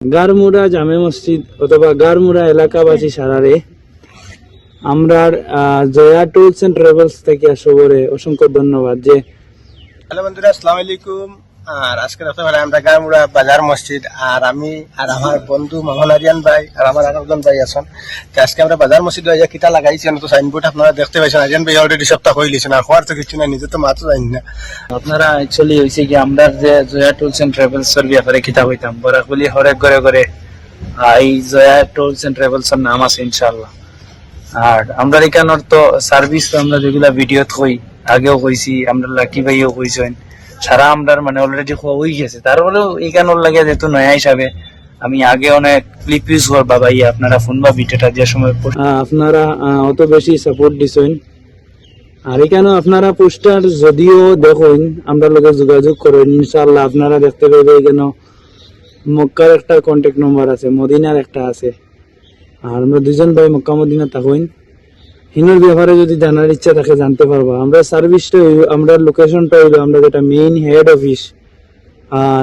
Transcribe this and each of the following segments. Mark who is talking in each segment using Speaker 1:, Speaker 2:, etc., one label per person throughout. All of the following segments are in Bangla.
Speaker 1: গারমুড়া জামে মসজিদ অথবা গারমুড়া এলাকাবাসী সারারে আমরা জয়া টুলস এন্ড ট্রাভেলস থেকে সবরে অসংখ্য ধন্যবাদ। যে
Speaker 2: হ্যালো বন্ধুরা, আসসালামু আলাইকুম। আর আজকে রাত্রে আমরা গামুড়া বাজার মসজিদ আর আমি আর আমার বন্ধু মোহন আরিয়ান ভাই আর আমার আর একজন ভাই আছেন। আজকে আমরা বাজার মসজিদ হয়ে কিতা লাগাইছি তো সাইনবোর্ড আপনারা দেখতে পাইছেন। আরিয়ান ভাই অলরেডি সপ্তাহ হয়ে লিছেন আর হওয়ার তো কিছু নাই, নিজে তো মাত্র জানি না।
Speaker 1: আপনারা অ্যাকচুয়ালি হয়েছে কি আমরা যে জয়া টুলস এন্ড ট্রাভেলস এর ব্যাপারে কিতাব হইতাম বরাকবলি হরেক ঘরে ঘরে এই জয়া টুলস এন্ড ট্রাভেলস এর নাম আছে ইনশাআল্লাহ। আর আমরা এখানোর তো সার্ভিস তো আমরা যেগুলা ভিডিও কই, আগেও কইছি আমরা লাকি ভাইও কইছেন। সারা আমরার মানে অলরেডি হয়ে গেছে। তারপরেও এখানোর লাগে যেহেতু নয়া হিসাবে, আমি আগে অনেক ক্লিপ ইউজ করবা ভাই আপনারা ফোন বা ভিডিওটা যে সময় আপনারা অত বেশি সাপোর্ট দিছেন। আর এখানে আপনারা পোস্টার যদিও দেখুন আমরা লোকে যোগাযোগ করেন ইনশাল্লাহ আপনারা দেখতে পাবেন এখানে মক্কার একটা কন্ট্যাক্ট নম্বর আছে, মদিনার একটা আছে। আর আমরা দুজন ভাই মক্কা মদিনা থাকুন হিনোর ব্যাপারে যদি জানার ইচ্ছা থাকে, জানতে পারবা। আমরা সার্ভিসটা আমরা লোকেশনটা হইল আমরা যেটা মেইন হেড অফিস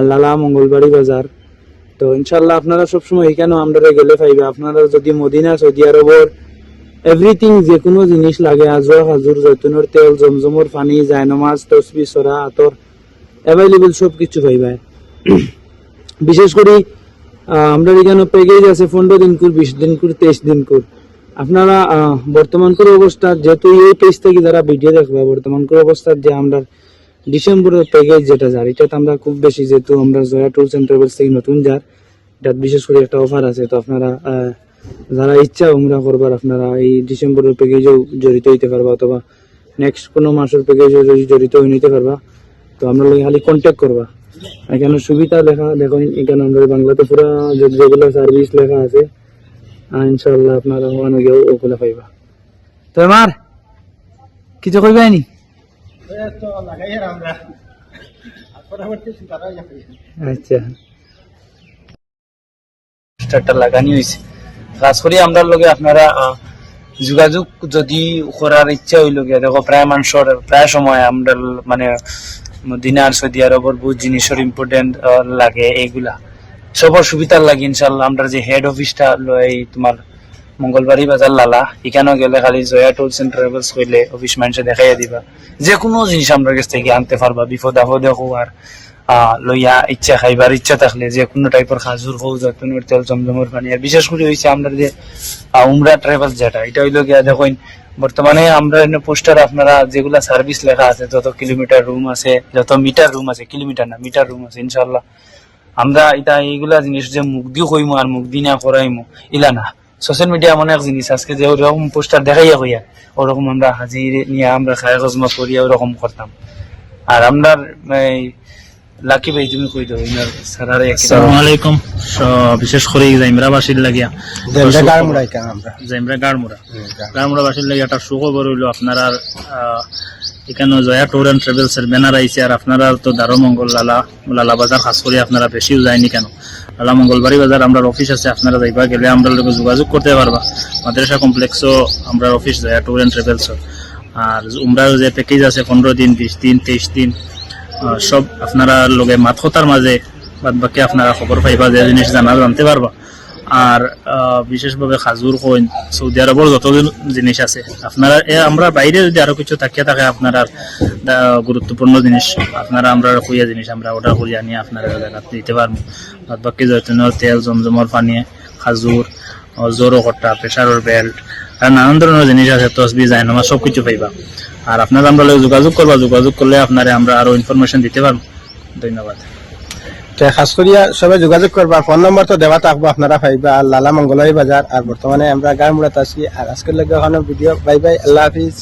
Speaker 1: লালা মঙ্গলবাড়ি বাজার। তো ইনশাল্লাহ আপনারা সবসময় এখানে আমরা গেলে পাইবে? আপনারা যদি মদিনা, সৌদি আরবর এভরিথিং যে কোনো জিনিস লাগে, আজোয়া হাজুর জৈতুনের তেল, জমজমর পানি, জায়নমাজ, তসবি, সরা, আতর অ্যাভেলেবল সব কিছু পাইবা। বিশেষ করে আমরা এখানে প্যাকেজ আছে, পনেরো দিন কুর, বিশ দিন কুর, তেইশ দিন কুর। আপনারা বর্তমান করে অবস্থা, যেহেতু এই পেজ থেকে যারা ভিডিও দেখবে, বর্তমান করে অবস্থা যে আমরা ডিসেম্বরের প্যাকেজ যেটা যার, এটাতে আমরা খুব বেশি যেহেতু আমরা জয়া টুলস এন্ড ট্রাভেলস থেকে নতুন যার, এটা বিশেষ করে একটা অফার আছে। তো আপনারা যারা ইচ্ছা উমরা করবার, আপনারা এই ডিসেম্বরের প্যাকেজেও জড়িত হইতে পারবা, অথবা নেক্সট কোনো মাসের প্যাকেজেও যদি জড়িত হয়ে নিতে পারবা, তো আমরা খালি কন্ট্যাক্ট করবা। এখানে সুবিধা লেখা দেখো এখানে আমরা বাংলাতে পুরো যেগুলো সার্ভিস লেখা আছে ইনশাল্লাহ আপনারা ওখানে ওগুলো পাইবা তো আমার কিছু কইবা নি
Speaker 2: তো লাগাই আমরা পরবর্তী
Speaker 1: আচ্ছা। লাগানি হয়েছে কাজ করি আমরা লগে আপনারা যোগাযোগ যদি করার ইচ্ছা হইল গিয়া, দেখো, প্রায় মানুষের, প্রায় সময় আমরা মানে দিনার সৌদি আরবর বহুত জিনিসের ইম্পর্টেন্ট লাগে এইগুলা। সবার সুবিধার লাগে ইনশাল্লাহ আমরা যে হেড অফিসটা এই তোমার মঙ্গলবাড়ি বাজার লালা, এখানেও গেলে খালি জয়া টুলস এন্ড ট্রাভেলস হইলে অফিস মানুষে দেখাইয়া দিবা। যে কোনো জিনিস আমরা কাছ থেকে আনতে পারবা বিপদ আপদে হোক আর লইয়া ইচ্ছা খাইবার ইচ্ছা থাকলে যে কোনো টাইপের খাজুর হোক জৈতুনের তেল, জমজমের পানি। আর বিশেষ করে হয়েছে আমরা যে উমরা ট্রাভেলস যেটা, এটা হইল গিয়া দেখুন, বর্তমানে আমরা পোস্টার আপনারা যেগুলা সার্ভিস লেখা আছে, যত কিলোমিটার রুম আছে, যত মিটার রুম আছে কিলোমিটার না মিটার রুম আছে ইনশাল্লাহ আমরা এটা এইগুলা জিনিস যে মুখ দিয়ে কইমু আর মুখ দিয়ে না করাইমু ইলা না। সোশ্যাল মিডিয়া এমন এক জিনিস আজকে যে ওরকম পোস্টার দেখাইয়া হইয়া ওরকম আমরা হাজির নিয়ে আমরা খায় গজমত করিয়া ওরকম করতাম। আর আমরা এই লাকি ভাই তুমি কই দাও ইনার সারারে
Speaker 3: আসসালামু আলাইকুম। বিশেষ করে জাইমরাবাসীর লাগিয়া।
Speaker 2: গামুড়াই কেন আমরা।
Speaker 3: জাইমরা গাড়মুড়া গাড়মুড়াবাসীর লাগিয়া একটা সুখবর হইল আপনারা আহ, এখানে জয়া ট্যুর অ্যান্ড ট্রাভেলস এর ব্যানার আইছে আর আপনারা তো দারোমঙ্গল লালা লালা বাজার, খাস করে আপনারা বেশিও যায়নি কেন? লালা মঙ্গলবাড়ি বাজার আমরা অফিস আছে, আপনারা যাইবা গেলে আমরা লোক যোগাযোগ করতে পারবা। মাদ্রাসা কমপ্লেক্সও আমরা office Joya tour and travels আর উমরার যে প্যাকেজ আছে, পনেরো দিন, বিশ দিন, তেইশ দিন সব আপনারা লগে মাত কথার মাঝে বাদ বাকি আপনারা খবর পাইবা, যে জিনিস জানা জানতে পারবা। আর বিশেষভাবে খাজুর কইন, সৌদি আরবের যত জিনিস আছে, আপনারা আমরা বাইরে যদি আরও কিছু থাকিয়ে থাকে, আপনারা গুরুত্বপূর্ণ জিনিস, আপনারা আমরা খুঁয়া জিনিস আমরা অর্ডার করি, আনি আপনারা জায়গা দিতে পারব। বাদ বাকি জৈতুনের তেল জমজমর পানি খাজুর জোরো কট্টা প্রেশারের বেল্ট আর নানান ধরনের জিনিস আছে তসবি জায়নামা সব কিছু পাইবা। আর আপনারা আমরা যোগাযোগ করবা, যোগাযোগ করলে আপনারা আমরা আরও ইনফরমেশন দিতে পারব। ধন্যবাদ।
Speaker 2: তো খাস করিয়া সবাই যোগাযোগ করবা। ফোন নম্বর তো দেওয়া থাকব আপনারা পাইবা। আর লালা মঙ্গলবাড়ি বাজার। আর বর্তমানে আমরা গামুড়াতে আছি। আর আজকের লাগে ভিডিও। Bye bye. আল্লাহ হাফিজ।